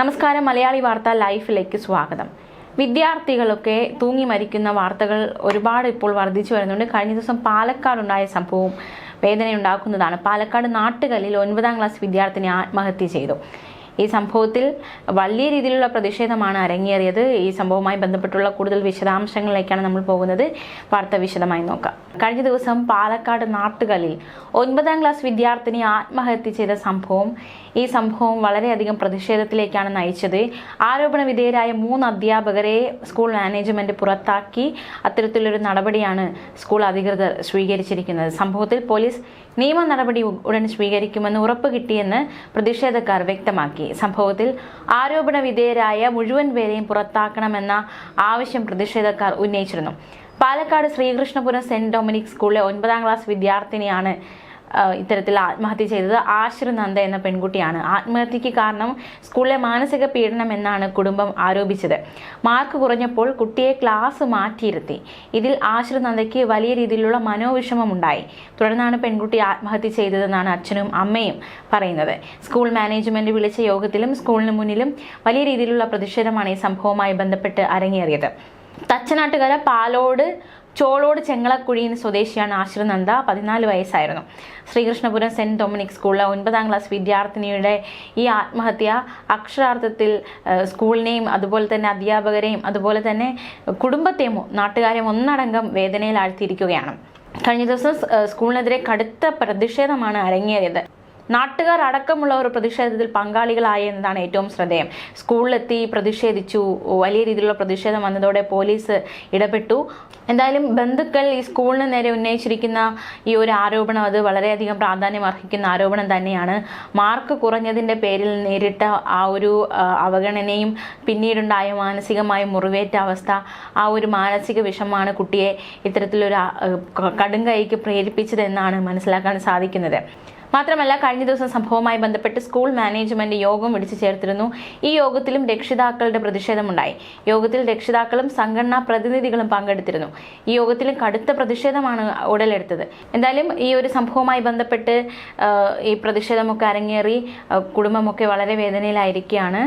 നമസ്കാരം മലയാളി വാർത്ത ലൈഫിലേക്ക് സ്വാഗതം. വിദ്യാർത്ഥികളൊക്കെ തൂങ്ങി മരിക്കുന്ന വാർത്തകൾ ഒരുപാട് ഇപ്പോൾ വർദ്ധിച്ചു വരുന്നുണ്ട്. കഴിഞ്ഞ ദിവസം പാലക്കാടുണ്ടായ സംഭവം വേദനയുണ്ടാക്കുന്നതാണ്. പാലക്കാട് നാട്ടുകല്ലിൽ ഒൻപതാം ക്ലാസ് വിദ്യാർത്ഥിനി ആത്മഹത്യ ചെയ്തു. ഈ സംഭവത്തിൽ വലിയ രീതിയിലുള്ള പ്രതിഷേധമാണ് അരങ്ങേറിയത്. ഈ സംഭവവുമായി ബന്ധപ്പെട്ടുള്ള കൂടുതൽ വിശദാംശങ്ങളിലേക്കാണ് നമ്മൾ പോകുന്നത്. വാർത്ത വിശദമായി നോക്കാം. കഴിഞ്ഞ ദിവസം പാലക്കാട് നാട്ടുകലിൽ ഒൻപതാം ക്ലാസ് വിദ്യാർത്ഥിനി ആത്മഹത്യ ചെയ്ത സംഭവം ഈ സംഭവം വളരെയധികം പ്രതിഷേധത്തിലേക്കാണ് നയിച്ചത്. ആരോപണ വിധേയരായ മൂന്ന് അധ്യാപകരെ സ്കൂൾ മാനേജ്മെന്റ് പുറത്താക്കി. അത്തരത്തിലൊരു നടപടിയാണ് സ്കൂൾ അധികൃതർ സ്വീകരിച്ചിരിക്കുന്നത്. സംഭവത്തിൽ പോലീസ് നിയമ നടപടി ഉടൻ സ്വീകരിക്കുമെന്ന് ഉറപ്പ് കിട്ടിയെന്ന് പ്രതിഷേധക്കാർ വ്യക്തമാക്കി. സംഭവത്തിൽ ആരോപണ വിധേയരായ മുഴുവൻ പേരെയും പുറത്താക്കണമെന്ന ആവശ്യം പ്രതിഷേധക്കാർ ഉന്നയിച്ചിരുന്നു. പാലക്കാട് ശ്രീകൃഷ്ണപുരം സെന്റ് ഡൊമിനിക് സ്കൂളിലെ ഒൻപതാം ക്ലാസ് വിദ്യാർത്ഥിനിയാണ് ഇത്തരത്തിൽ ആത്മഹത്യ ചെയ്തത് ആശ്രു നന്ദ എന്ന പെൺകുട്ടിയാണ്. ആത്മഹത്യക്ക് കാരണം സ്കൂളിലെ മാനസിക പീഡനം എന്നാണ് കുടുംബം ആരോപിച്ചത്. മാർക്ക് കുറഞ്ഞപ്പോൾ കുട്ടിയെ ക്ലാസ് മാറ്റിയിരുത്തി. ഇതിൽ ആശ്രു നന്ദയ്ക്ക് വലിയ രീതിയിലുള്ള മനോവിഷമമുണ്ടായി തുടർന്നാണ് പെൺകുട്ടി ആത്മഹത്യ ചെയ്തതെന്നാണ് അച്ഛനും അമ്മയും പറയുന്നത്. സ്കൂൾ മാനേജ്മെന്റ് വിളിച്ച യോഗത്തിലും സ്കൂളിന് മുന്നിലും വലിയ രീതിയിലുള്ള പ്രതിഷേധമാണ് ഈ സംഭവവുമായി ബന്ധപ്പെട്ട് അരങ്ങേറിയത്. തച്ചനാട്ടുകര പാലോട് ചോളോട് ചെങ്ങളക്കുഴിയിൽ സ്വദേശിയാണ് ആശ്രനന്ദ പതിനാല് വയസ്സായിരുന്നു. ശ്രീകൃഷ്ണപുരം സെന്റ് ഡൊമിനിക് സ്കൂളിലെ ഒൻപതാം ക്ലാസ് വിദ്യാർത്ഥിനിയുടെ ഈ ആത്മഹത്യ അക്ഷരാർത്ഥത്തിൽ സ്കൂളിനെയും അതുപോലെ തന്നെ അധ്യാപകരെയും അതുപോലെ തന്നെ കുടുംബത്തെയും നാട്ടുകാരെയും ഒന്നടങ്കം വേദനയിലാഴ്ത്തിയിരിക്കുകയാണ്. കഴിഞ്ഞ ദിവസം സ്കൂളിനെതിരെ കടുത്ത പ്രതിഷേധമാണ് അരങ്ങേറിയത്. നാട്ടുകാർ ഒരു പ്രതിഷേധത്തിൽ പങ്കാളികളായ എന്നതാണ് ഏറ്റവും ശ്രദ്ധേയം. സ്കൂളിലെത്തി പ്രതിഷേധിച്ചു. വലിയ രീതിയിലുള്ള പ്രതിഷേധം വന്നതോടെ പോലീസ് ഇടപെട്ടു. എന്തായാലും ബന്ധുക്കൾ ഈ സ്കൂളിന് നേരെ ഉന്നയിച്ചിരിക്കുന്ന ഈ ഒരു ആരോപണം അത് വളരെയധികം പ്രാധാന്യം അർഹിക്കുന്ന ആരോപണം തന്നെയാണ്. മാർക്ക് കുറഞ്ഞതിന്റെ പേരിൽ നേരിട്ട ആ ഒരു അവഗണനയും പിന്നീടുണ്ടായ മാനസികമായ മുറിവേറ്റ അവസ്ഥ ആ ഒരു മാനസിക വിഷമാണ് കുട്ടിയെ ഇത്തരത്തിലൊരു കടുംകൈക്ക് പ്രേരിപ്പിച്ചതെന്നാണ് മനസ്സിലാക്കാൻ സാധിക്കുന്നത്. മാത്രമല്ല കഴിഞ്ഞ ദിവസം സംഭവവുമായി ബന്ധപ്പെട്ട് സ്കൂൾ മാനേജ്മെന്റ് യോഗം വിളിച്ചു ചേർത്തിരുന്നു. ഈ യോഗത്തിലും രക്ഷിതാക്കളുടെ പ്രതിഷേധമുണ്ടായി. യോഗത്തിൽ രക്ഷിതാക്കളും സംഘടനാ പ്രതിനിധികളും പങ്കെടുത്തിരുന്നു. ഈ യോഗത്തിലും കടുത്ത പ്രതിഷേധമാണ് ഉടലെടുത്തത്. എന്തായാലും ഈ ഒരു സംഭവവുമായി ബന്ധപ്പെട്ട് ഈ പ്രതിഷേധമൊക്കെ അരങ്ങേറി കുടുംബമൊക്കെ വളരെ വേദനയിലായിരിക്കുകയാണ്.